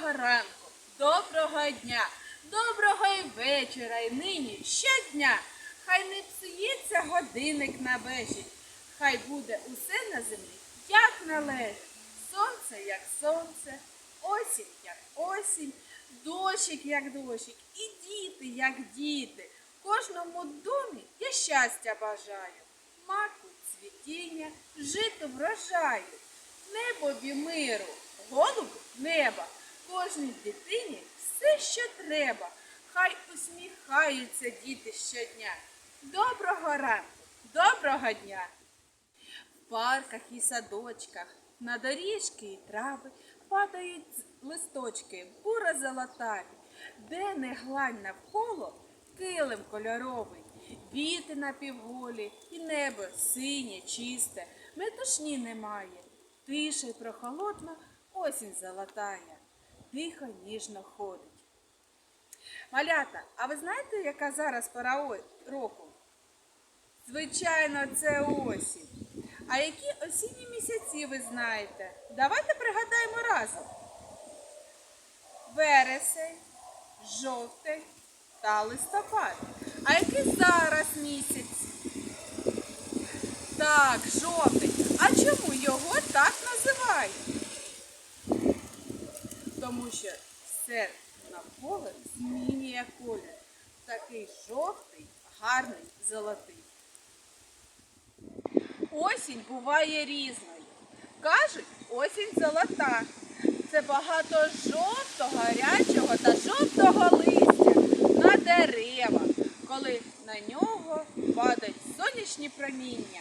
Доброго ранку, доброго дня, доброго і вечора, і нині щодня. Хай не псується годинник на вежі, хай буде усе на землі, як належить. Сонце, як сонце, осінь, як осінь, дощик, як дощик, і діти, як діти. Кожному домі я щастя бажаю, маку цвітіння, жито врожаю, небові миру, голубу неба, кожній дитині все, що треба. Хай усміхаються діти щодня. Доброго ранку, доброго дня! В парках і садочках, на доріжки і трави падають листочки, бура золотаві, де не глань навколо килим кольоровий, віти напівголі, і небо синє, чисте, метушні немає, тиша й прохолодна осінь золотая, тихо ніжно ходить. Малята, а ви знаєте, яка зараз пора року? Звичайно, це осінь. А які осінні місяці ви знаєте? Давайте пригадаємо разом. Вересень, жовтень та листопад. А який зараз місяць? Так, жовтень. А чому його так називають? Тому що все навколо змінює колір. Такий жовтий, гарний, золотий. Осінь буває різною. Кажуть, осінь золота. Це багато жовтого, гарячого та жовтого листя на дерева, коли на нього падають сонячні проміння.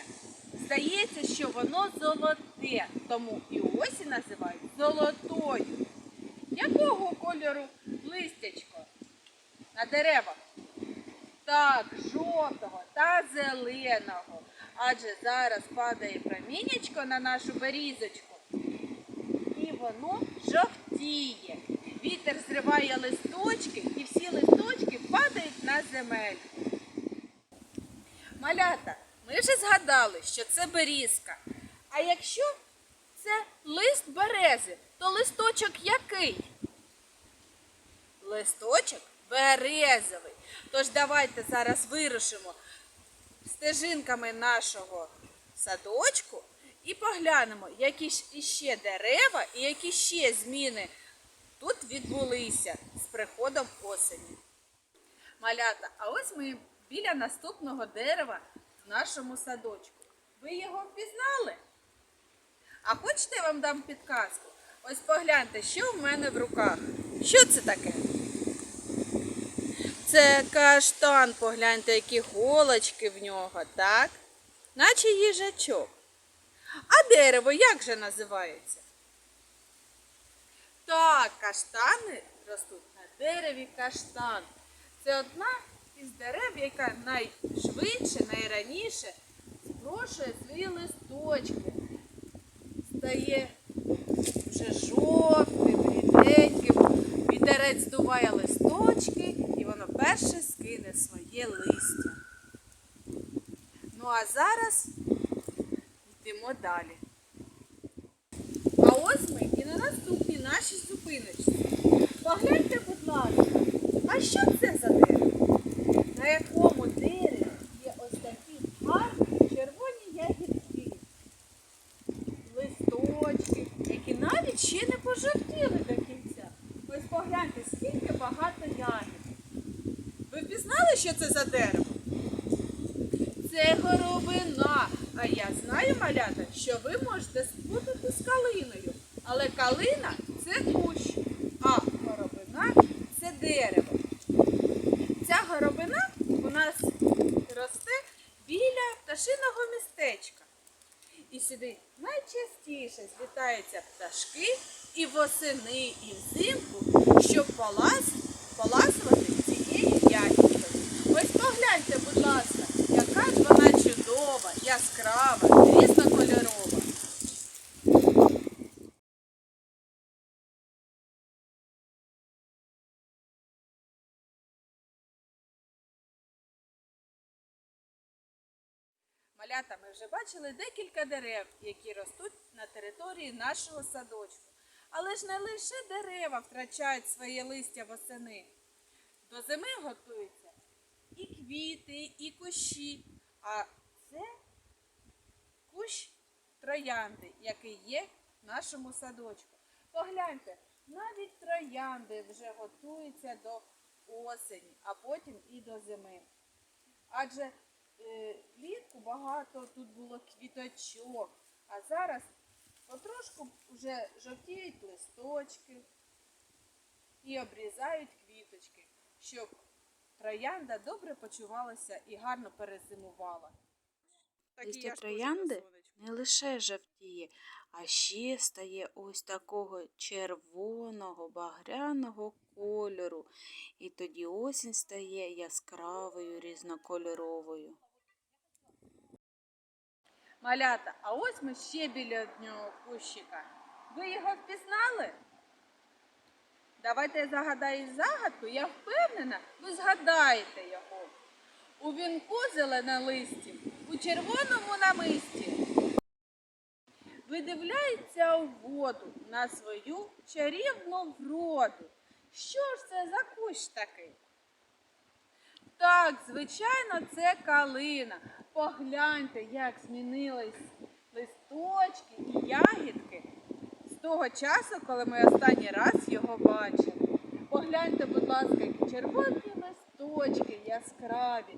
Здається, що воно золоте, тому і осінь називають золотою. Якого кольору листячко на деревах? Так, жовтого та зеленого. Адже зараз падає промінячко на нашу берізочку. І воно жовтіє. Вітер зриває листочки, і всі листочки падають на земельку. Малята, ми вже згадали, що це берізка. А якщо це лист берези, то листочок який? Листочок березовий. Тож давайте зараз вирушимо стежинками нашого садочку і поглянемо, які ж іще дерева і які ще зміни тут відбулися з приходом осені. Малята, а ось ми біля наступного дерева в нашому садочку. Ви його впізнали? А хочете я вам дам підказку? Ось погляньте, що в мене в руках. Що це таке? Це каштан, погляньте, які голочки в нього, так? Наче їжачок. А дерево як же називається? Так, каштани ростуть на дереві каштан. Це одна із дерев, яка найшвидше, найраніше зброшує свої листочки. Стає вже жовтим, ріденьким. Вітерець здуває листочки і воно перше скине своє листя. Ну а зараз йдемо далі. А ось ми і на наступній нашій зупиночці. Погляньте, будь ласка, а що це за дерево? На якому дереві є ось такі гарні червоні ягідки, листочки, які навіть ще не пожовтіли до кінця. Ось погляньте, скільки багато ягід. Ви впізнали, що це за дерево? Це горобина. А я знаю, малята, що ви можете сплутати з калиною. Але калина це кущ, а горобина це дерево. Ця горобина у нас росте біля пташиного містечка. І сюди найчастіше злітаються пташки і восени, і взимку, щоб полаз, поласувати цією ягідкою. Ось погляньте, будь ласка, яка ж вона чудова, яскрава, різнокольорова. Малята, ми вже бачили декілька дерев, які ростуть на території нашого садочку. Але ж не лише дерева втрачають своє листя восени. До зими готуються і квіти, і кущі. А це кущ троянди, який є в нашому садочку. Погляньте, навіть троянди вже готуються до осені, а потім і до зими. Адже е, влітку багато тут було квіточок, а зараз потрошку вже жовтіють листочки і обрізають квіточки, щоб троянда добре почувалася і гарно перезимувала. Листя троянди не лише жовтіє, а ще стає ось такого червоного багряного кольору. І тоді осінь стає яскравою різнокольоровою. Малята, а ось ми ще біля одного кущика. Ви його впізнали? Давайте я загадаю загадку, я впевнена, ви згадаєте його. У вінку зелене листі, у червоному намисті. Видивляється у воду на свою чарівну вроду. Що ж це за кущ такий? Так, звичайно, це калина. Погляньте, як змінились листочки і з того часу, коли ми останній раз його бачили. Погляньте, будь ласка, які червоні листочки яскраві.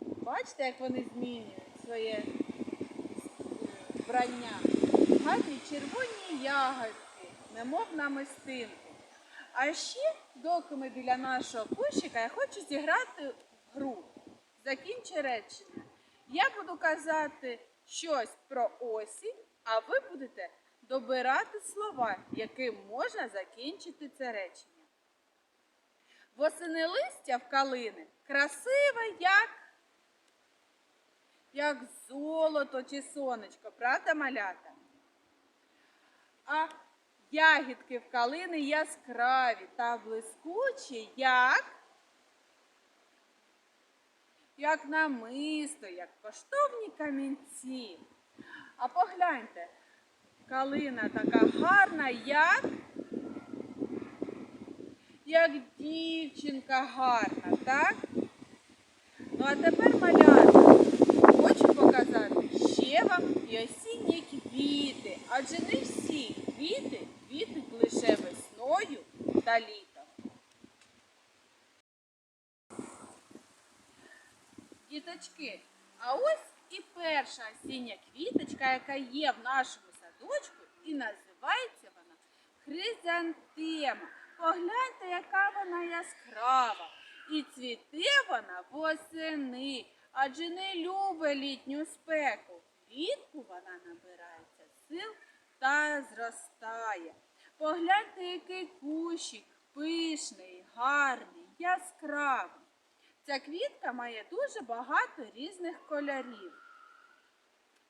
Бачите, як вони змінюють своє е, вбрання. Гарні червоні ягодки, немов намистинки. А ще, доки ми біля нашого кущика, я хочу зіграти гру. Закінчи речення. Я буду казати щось про осінь, а ви будете добирати слова, яким можна закінчити це речення. Восени листя в калини красиве, як, як золото чи сонечко, правда, малята? А ягідки в калини яскраві та блискучі, як, як намисто, як коштовні камінці. А погляньте, калина така гарна, як, як дівчинка гарна, так? Ну а тепер малята. Хочу показати ще вам і осінні квіти, адже не всі квіти квітуть лише весною та літом. Діточки, а ось і перша осіння квіточка, яка є в нашому садочку, і називається вона хризантема. Погляньте, яка вона яскрава. І цвіте вона восени, адже не любить літню спеку. Влітку вона набирається сил та зростає. Погляньте, який кущик пишний, гарний, яскравий. Ця квітка має дуже багато різних кольорів.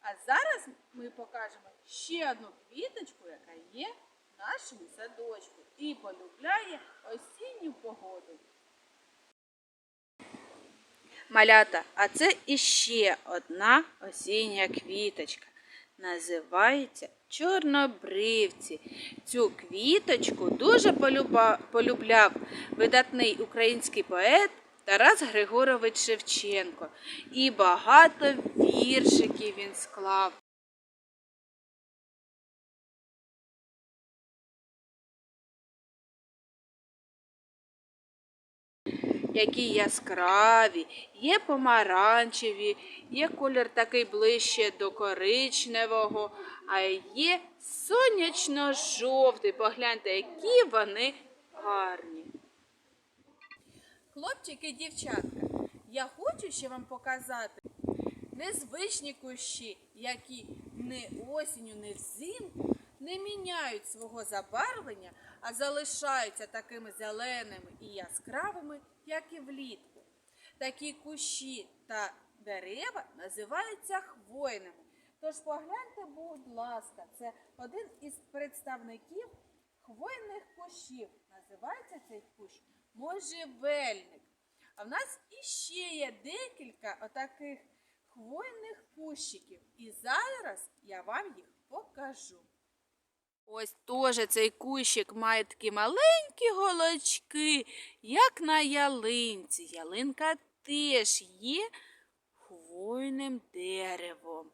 А зараз ми покажемо ще одну квіточку, яка є в нашому садочку і полюбляє осінню погоду. Малята, а це іще одна осіння квіточка. Називається чорнобривці. Цю квіточку дуже полюбляв видатний український поет Тарас Григорович Шевченко. І багато віршиків він склав. Які яскраві, є помаранчеві, є колір такий ближче до коричневого, а є сонячно-жовтий. Погляньте, які вони гарні. Хлопчики дівчатка, я хочу ще вам показати незвичні кущі, які не осінню, не взимку не міняють свого забарвлення, а залишаються такими зеленими і яскравими, як і влітку. Такі кущі та дерева називаються хвойними. Тож погляньте, будь ласка, це один із представників хвойних кущів. Називається цей кущ можжевельник. А в нас іще є декілька отаких хвойних кущиків. І зараз я вам їх покажу. Ось теж цей кущик має такі маленькі голочки, як на ялинці. Ялинка теж є хвойним деревом.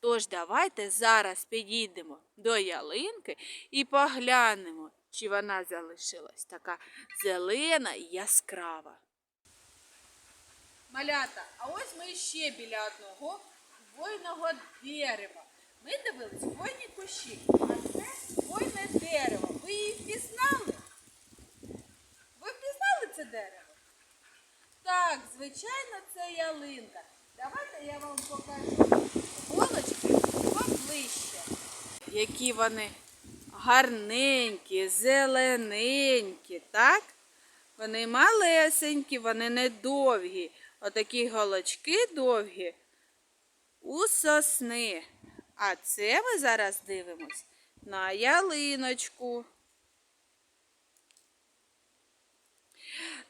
Тож давайте зараз підійдемо до ялинки і поглянемо, чи вона залишилась така зелена і яскрава. Малята, а ось ми ще біля одного хвойного дерева. Ми дивились хвойні кущі, а це хвойне дерево. Ви її впізнали? Ви впізнали це дерево? Так, звичайно, це ялинка. Давайте я вам покажу голочки поближче. Які вони гарненькі, зелененькі, так? Вони малесенькі, вони не довгі. Отакі голочки довгі у сосни. А це ми зараз дивимось на ялиночку.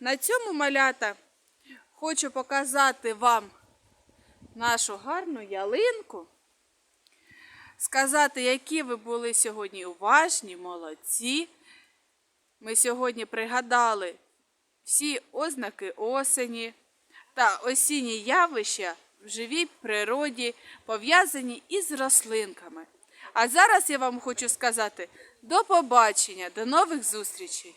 На цьому малята хочу показати вам нашу гарну ялинку сказати, які ви були сьогодні уважні, молодці. Ми сьогодні пригадали всі ознаки осені та осінні явища в живій природі, пов'язані із рослинками. А зараз я вам хочу сказати до побачення, до нових зустрічей!